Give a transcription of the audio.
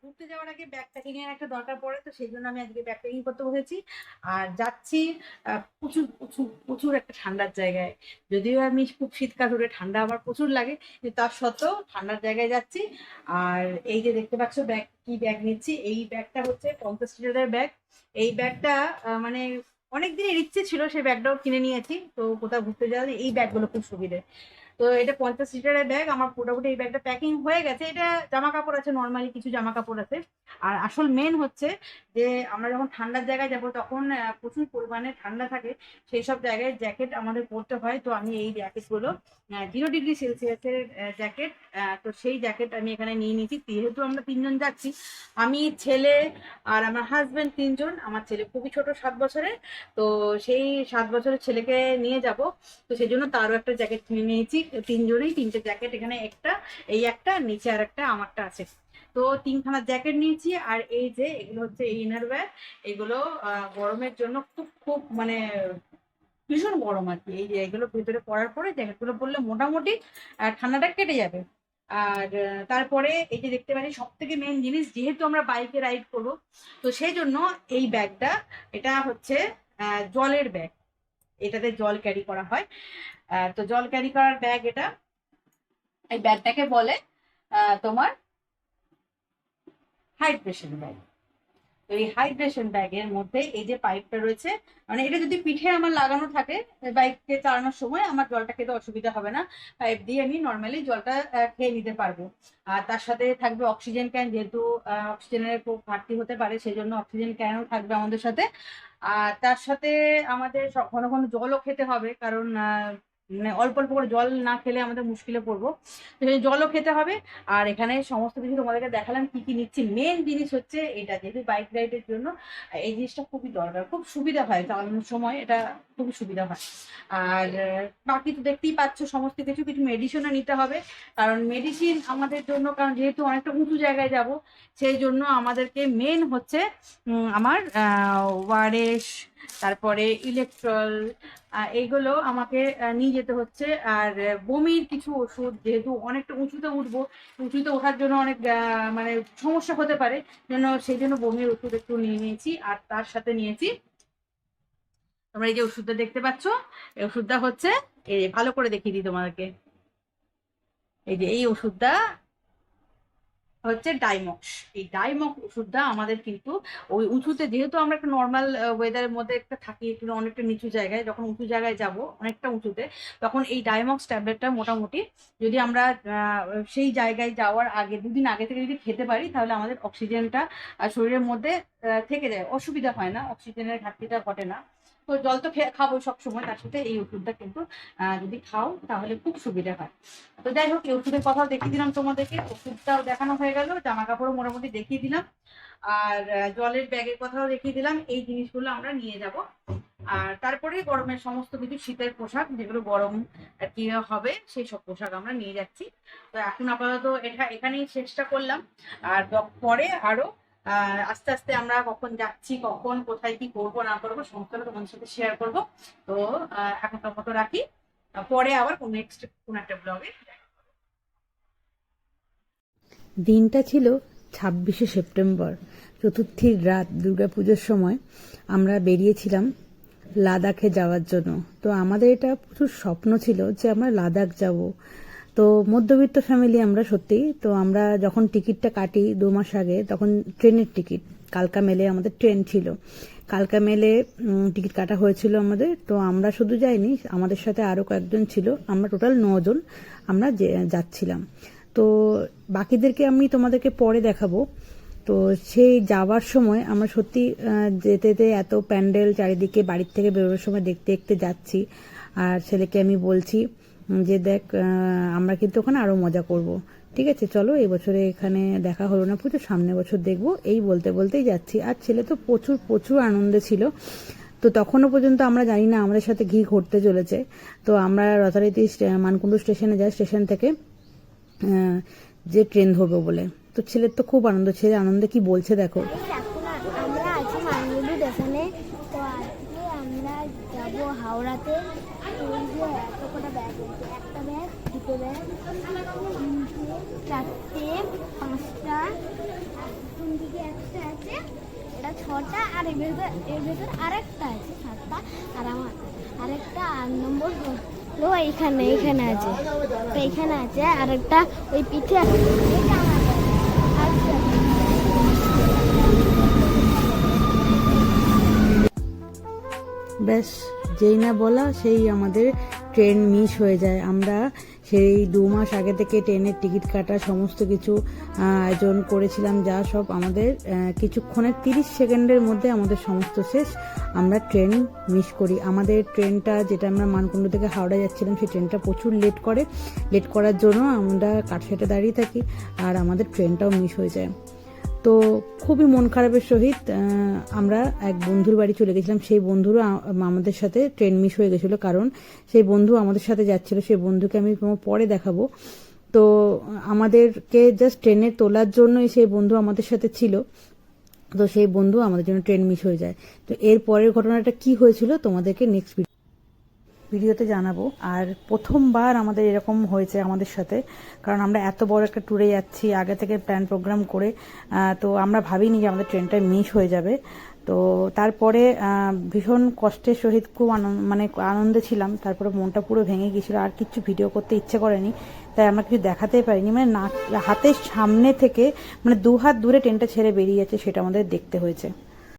ঘুরতে যাওয়ার আগে ব্যাগ প্যাকিং এর একটা দরকার পড়ে, তো সেই জন্য আমি আজকে ব্যাগ প্যাকিং করতে বসেছি। আর যাচ্ছি প্রচুর প্রচুর প্রচুর একটা ঠান্ডার জায়গায়। যদিও আমি খুব শীতকাল ধরে ঠান্ডা আমার প্রচুর লাগে তার সত্ত্বেও ঠান্ডার জায়গায় যাচ্ছি। আর এই যে দেখতে পাচ্ছ ব্যাগ কি ব্যাগ নিচ্ছি? এই ব্যাগটা হচ্ছে পঞ্চাশ লিটারের ব্যাগ এই ব্যাগটা মানে অনেক দিনের ইচ্ছে ছিল সেই ব্যাগটাও কিনে নিয়েছি, তো কোথাও ঘুরতে যাওয়া এই ব্যাগগুলো খুব সুবিধে। তো এটা পঞ্চাশ লিটারের ব্যাগ আমার মোটামুটি এই ব্যাগটা প্যাকিং হয়ে গেছে। এটা জামা কাপড় আছে নর্মালি কিছু জামা কাপড় আছে। আর আসল মেন হচ্ছে যে, আমরা যখন ঠান্ডার জায়গায় যাব, তখন প্রচুর পরিমাণে ঠান্ডা থাকে। সেই সব জায়গায় জ্যাকেট আমাদের পরতে হয়। তো আমি এই জ্যাকেটগুলো জিরো ডিগ্রি সেলসিয়াসের জ্যাকেট তো সেই জ্যাকেট আমি এখানে নিয়ে নিয়েছি। যেহেতু আমরা তিনজন যাচ্ছি, আমি ছেলে আর আমার হাজবেন্ড তিনজন। আমার ছেলে খুবই ছোট, সাত বছরের। তো সেই সাত বছরের ছেলেকে নিয়ে যাব। তো সেই জন্য তারও একটা জ্যাকেট কিনে নিয়েছি। তিনজনেই তিনটে জ্যাকেট এখানে একটা, এই একটা নিচে আর একটা, আমারটা আছে। তো তিনখানা জ্যাকেট নিয়েছি, আর এই যে এগুলো হচ্ছে ইনার ব্যাগ এগুলো গরমের জন্য খুব খুব মানে ভীষণ গরম আর কি। এই যে এগুলো ভেতরে পরার পরে জ্যাকেটগুলো পরলে মোটামুটি ঠান্ডাটা কেটে যাবে। আর তারপরে এই যে দেখতে পাচ্ছি সব থেকে মেন জিনিস, যেহেতু আমরা বাইকে রাইড করব, তো সেই জন্য এই ব্যাগটা এটা হচ্ছে জলের ব্যাগ এটাতে জল ক্যারি করা হয়। তো জল ক্যারি করার ব্যাগ এটা, এই ব্যাগটাকে বলে তোমার হাইড্রেশন ব্যাগ এই হাইড্রেশন ব্যাগের মধ্যে এই যে পাইপটা রয়েছে মানে এটা যদি পিঠে আমার লাগানো থাকে বাইককে চালানোর সময় আমার জলটা খেতে অসুবিধা হবে না। পাইপ দিয়ে আমি নর্মালি জলটা খেয়ে নিতে পারব। আর তার সাথে থাকবে অক্সিজেন ক্যান যেহেতু অক্সিজেনের খুব ঘাটতি হতে পারে সেই জন্য অক্সিজেন ক্যানও থাকবে আমাদের সাথে। আর তার সাথে আমাদের ঘন ঘন জলও খেতে হবে, কারণ মানে অল্প অল্প করে জল না খেলে আমাদের মুশকিলে পড়ব। তো জলও খেতে হবে। আর এখানে সমস্ত কিছু তোমাদেরকে দেখালাম, কি কি নিচ্ছি। মেন জিনিস হচ্ছে এটা, যেহেতু বাইক রাইডের জন্য, এই জিনিসটা খুবই দরকার। খুব সুবিধা হয় চালানোর সময় এটা খুবই সুবিধা হয়। আর বাকি তো দেখতেই পাচ্ছ, সমস্ত কিছু কিছু মেডিসিনও নিতে হবে। কারণ মেডিসিন আমাদের জন্য, কারণ যেহেতু অনেকটা উঁচু জায়গায় যাব, সেই জন্য আমাদেরকে মেন হচ্ছে আমার ওয়ারেস তারপরে ইলেকট্রল এইগুলো আমাকে নিয়ে যেতে হচ্ছে। আর বমির কিছু ওষুধ, যেহেতু অনেকটা উঁচুতে উঠবো, উঁচুতে ওঠার জন্য অনেক মানে সমস্যা হতে পারে, জন্য সেই জন্য বমির ওষুধ একটু নিয়ে নিয়েছি, আর তার সাথে নিয়েছি। তোমরা এই যে ওষুধটা দেখতে পাচ্ছ, এই ওষুধটা হচ্ছে, এই ভালো করে দেখিয়ে দিই তোমাদেরকে। এই যে এই ওষুধটা হচ্ছে ডাইমক্স। এই ডাইমক্স ওষুধটা আমাদের কিন্তু ওই উঁচুতে যেহেতু আমরা একটা নর্মাল ওয়েদারের মধ্যে একটা থাকি, একটু অনেকটা নিচু জায়গায়, যখন উঁচু জায়গায় যাব, অনেকটা উঁচুতে, তখন এই ডাইমক্স ট্যাবলেটটা মোটামুটি যদি আমরা সেই জায়গায় যাওয়ার আগে, দুদিন আগে থেকে যদি খেতে পারি, তাহলে আমাদের অক্সিজেনটা শরীরের মধ্যে থেকে যায়। অসুবিধা হয় না অক্সিজেনের ঘাটতিটা ঘটে না। তো জল তো খাব সবসময়, তার সাথে এই ওষুধটা কিন্তু যদি খাও, তাহলে খুব সুবিধা হয়। তো যাই হোক, এই ওষুধের কথাও দেখিয়ে দিলাম তোমাদেরকে। ওষুধটাও দেখানো হয়ে গেল জামা কাপড়ও মোটামুটি দেখিয়ে দিলাম। আর জলের ব্যাগের কথাও দেখিয়ে দিলাম। এই জিনিসগুলো আমরা নিয়ে যাব। আর তারপরে গরমের সমস্ত কিছু শীতের পোশাক, যেগুলো গরম আর কি হবে, সেই সব পোশাক আমরা নিয়ে যাচ্ছি। তো এখন আপাতত এটা এখানেই শেষটা করলাম। আর পরে আরও আস্তে আস্তে আমরা কখন যাচ্ছি, কখন, কোথায়, কি করব, না করব, সমস্তটা তোমাদের সাথে শেয়ার করব। তো এখনকার মতো রাখি। পরে আবার কোন নেক্সট কোন একটা ব্লগে দিনটা ছিল ছাব্বিশে সেপ্টেম্বর, চতুর্থীর রাত, দুর্গাপুজোর সময় আমরা বেরিয়েছিলাম লাদাখে যাওয়ার জন্য। তো আমাদের এটা প্রচুর স্বপ্ন ছিল যে আমরা লাদাখ যাব। তো মধ্যবিত্ত ফ্যামিলি আমরা সত্যি, তো আমরা যখন টিকিটটা কাটি দু মাস আগে, তখন ট্রেনের টিকিট কালকা মেলে আমাদের ট্রেন ছিল। কালকা মেলে টিকিট কাটা হয়েছিল আমাদের, তো আমরা শুধু যাইনি, আমাদের সাথে আরও কয়েকজন ছিল, আমরা টোটাল নজন আমরা যাচ্ছিলাম। তো বাকিদেরকে আমি তোমাদেরকে পরে দেখাবো। তো সেই যাওয়ার সময় আমরা সত্যি যেতে যেতে এত প্যান্ডেল চারিদিকে বাড়ির থেকে বেরোনোর সময় দেখতে দেখতে যাচ্ছি। আর ছেলেকে আমি বলছি যে দেখ আমরা কিন্তু ওখানে আরও মজা করব। ঠিক আছে, চলো, এই বছরে এখানে দেখা হলো না পুজো সামনে বছর দেখব। এই বলতে বলতেই যাচ্ছি। আর ছেলে তো প্রচুর প্রচুর আনন্দে ছিল। তো তখনও পর্যন্ত আমরা জানি না আমাদের সাথে ঘি ঘটতে চলেছে। তো আমরা রথারীতি মানকুণ্ডু স্টেশনে যাই, স্টেশন থেকে যে ট্রেন ধরবো বলে। তো ছেলের তো খুব আনন্দ, ছেলে আনন্দে কি বলছে দেখো এখন আমরা আছি মানগুলু স্টেশনে তো আজকে আমরা যাব হাওড়াতে তো এই যে এত কটা ব্যাগ আছে একটা ব্যাগ দুটো চারটে, পাঁচটা আছে ছটা, আর আছে, সাতটা, আর আমার আরেকটা নম্বর এইখানে আছে এইখানে আছে ওই পিঠে এটা যেই না বলা, সেই আমাদের ট্রেন মিস হয়ে যায়। আমরা সেই দু মাস আগে থেকে ট্রেনের টিকিট কাটা সমস্ত কিছু আয়োজন করেছিলাম, যা সব আমাদের কিছুক্ষণের তিরিশ সেকেন্ডের মধ্যে আমাদের সমস্ত শেষ আমরা ট্রেন মিস করি। আমাদের ট্রেনটা যেটা আমরা মানকুণ্ড থেকে হাওড়া যাচ্ছিলাম, সেই ট্রেনটা প্রচুর লেট করে। লেট করার জন্য আমরা কাঠ কাঠসাইটে দাঁড়িয়ে থাকি আর আমাদের ট্রেনটাও মিস হয়ে যায়। তো খুবই মন খারাপের সহিত আমরা এক বন্ধুর বাড়ি চলে গেছিলাম। সেই বন্ধুরও আমাদের সাথে ট্রেন মিস হয়ে গেছিল কারণ সেই বন্ধু আমাদের সাথে যাচ্ছিল, সেই বন্ধুকে আমি পরে দেখাবো। তো আমাদেরকে জাস্ট ট্রেনে তোলার জন্যই সেই বন্ধু আমাদের সাথে ছিল। তো সেই বন্ধু আমাদের জন্য ট্রেন মিস হয়ে যায়। তো এর পরের ঘটনাটা কি হয়েছিল তোমাদেরকে নেক্সট ভিডিওতে জানাব। আর প্রথমবার আমাদের এরকম হয়েছে আমাদের সাথে, কারণ আমরা এত বড় একটা ট্যুরে যাচ্ছি, আগে থেকে প্ল্যান প্রোগ্রাম করে তো আমরা ভাবিনি যে আমাদের ট্রেনটা মিস হয়ে যাবে। তো তারপরে ভীষণ কষ্টের সহিত খুব মানে আনন্দে ছিলাম। তারপরে মনটা পুরো ভেঙে গিয়েছিল, আর কিছু ভিডিও করতে ইচ্ছে করেনি। তাই আমরা কিছু দেখাতেই পারিনি। মানে না, হাতের সামনে থেকে মানে দু হাত দূরে ট্রেনটা ছেড়ে বেরিয়ে যাচ্ছে, সেটা আমাদের দেখতে হয়েছে।